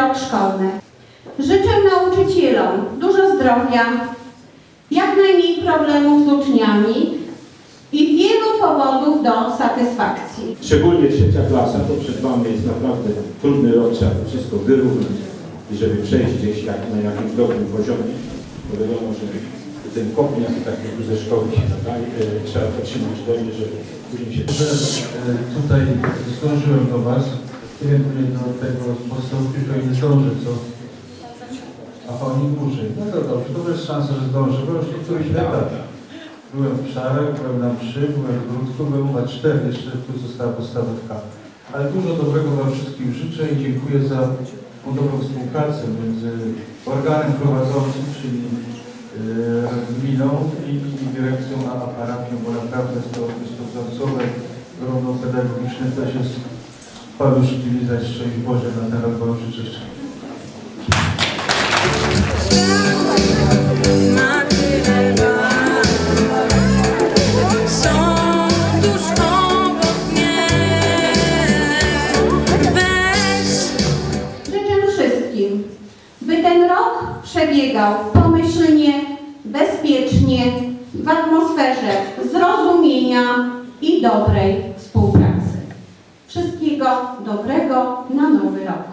rok szkolny. Życzę nauczycielom dużo zdrowia, jak najmniej problemów z uczniami i wielu powodów do satysfakcji. Szczególnie trzecia klasa, to przed Wami jest naprawdę trudny rok, trzeba to wszystko wyrównać i żeby przejść gdzieś jak, na jakimś dobrym poziomie. Bo wiadomo, że ten kopniak tak jak ze szkoły się nadaje, e, trzeba zatrzymać dolnie, żeby później się... że e, tutaj zdążyłem do Was. Nie wiem, do tego podstawówki zdążę, co? A oni dłużej. No to dobrze, to jest szansa, że zdążę, bo już któryś etap. Byłem w Szarek, byłem na mszy, byłem w Grudku, byłem chyba cztery, jeszcze tu została podstawówka. Ale dużo dobrego Wam wszystkim życzę i dziękuję za tą dobrą współpracę między organem prowadzącym, czyli e, gminą i, i dyrekcją a a parafią, bo naprawdę jest to, jest to wzorcowe, grono pedagogiczne też jest paluszki widać, szczęść Boże na ten rok Wam życzę Życzę wszystkim, by ten rok przebiegał pomyślnie, bezpiecznie, w atmosferze zrozumienia i dobrej współpracy. Wszystkiego dobrego na nowy rok.